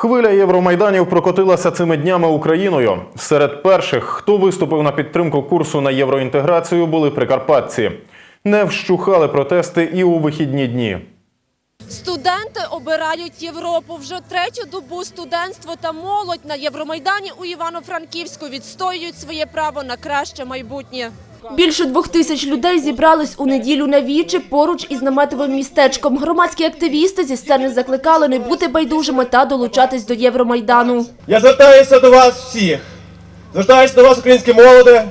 Хвиля Євромайданів прокотилася цими днями Україною. Серед перших, хто виступив на підтримку курсу на євроінтеграцію, були прикарпатці. Не вщухали протести і у вихідні дні. Студенти обирають Європу. Вже третю добу студентство та молодь на Євромайдані у Івано-Франківську відстоюють своє право на краще майбутнє. Більше двох тисяч людей зібрались у неділю на вічі поруч із наметовим містечком. Громадські активісти зі сцени закликали не бути байдужими та долучатись до Євромайдану. Я звертаюся до вас всіх. Звертаюся до вас, українські молоде.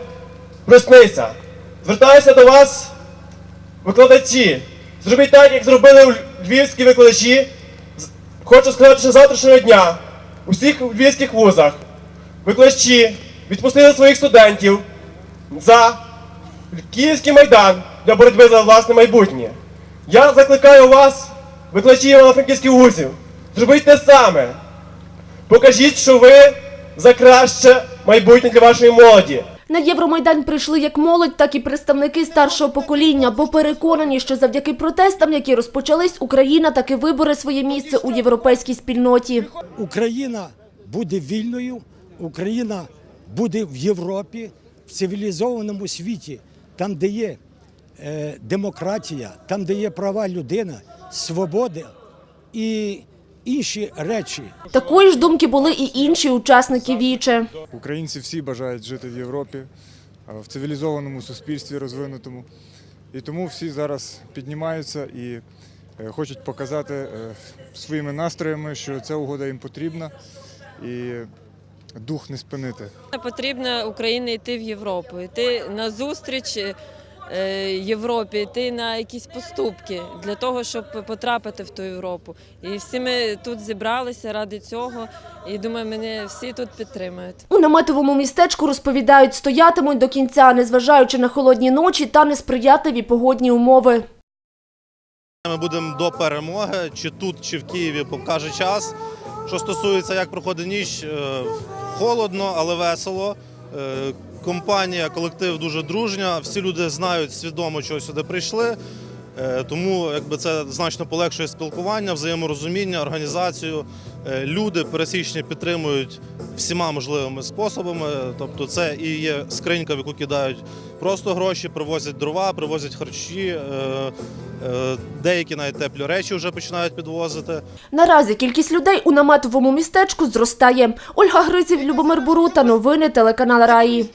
Проснися. Звертаюся до вас, викладачі. Зробіть так, як зробили львівські викладачі. Хочу сказати, що завтрашнього дня у всіх львівських вузах викладачі відпустили своїх студентів за Київський майдан для боротьби за власне майбутнє. Я закликаю вас, викладачі Івано-Франківських вузів, зробіть те саме. Покажіть, що ви за краще майбутнє для вашої молоді. На Євромайдан прийшли як молодь, так і представники старшого покоління, бо переконані, що завдяки протестам, які розпочались, Україна таки вибере своє місце у європейській спільноті. Україна буде вільною, Україна буде в Європі, в цивілізованому світі, там, де є е, демократія, там, де є права людини, свобода і інші речі. Такої ж думки були і інші учасники віче. Українці всі бажають жити в Європі, в цивілізованому суспільстві розвинутому. І тому всі зараз піднімаються і е, хочуть показати е, своїми настроями, що ця угода їм потрібна і дух не спинити. Потрібно Україні йти в Європу, йти на зустріч е, Європі, йти на якісь поступки для того, щоб потрапити в ту Європу. І всі ми тут зібралися ради цього. І думаю, мене всі тут підтримують. У наметовому містечку розповідають, стоятимуть до кінця, незважаючи на холодні ночі та несприятливі погодні умови. Ми будемо до перемоги, чи тут, чи в Києві покаже час. Що стосується, як проходить ніч, е, холодно, але весело. Е, Компанія, колектив дуже дружня. Всі люди знають свідомо, чого сюди прийшли. Е, Тому якби це значно полегшує спілкування, взаєморозуміння, організацію. Люди пересічні підтримують всіма можливими способами. Тобто, це і є скринька, в яку кидають просто гроші, привозять дрова, привозять харчі. Е, Деякі навіть теплі речі вже починають підвозити. Наразі кількість людей у наметовому містечку зростає. Ольга Гризів, Любомир Бурута, новини телеканал Раї.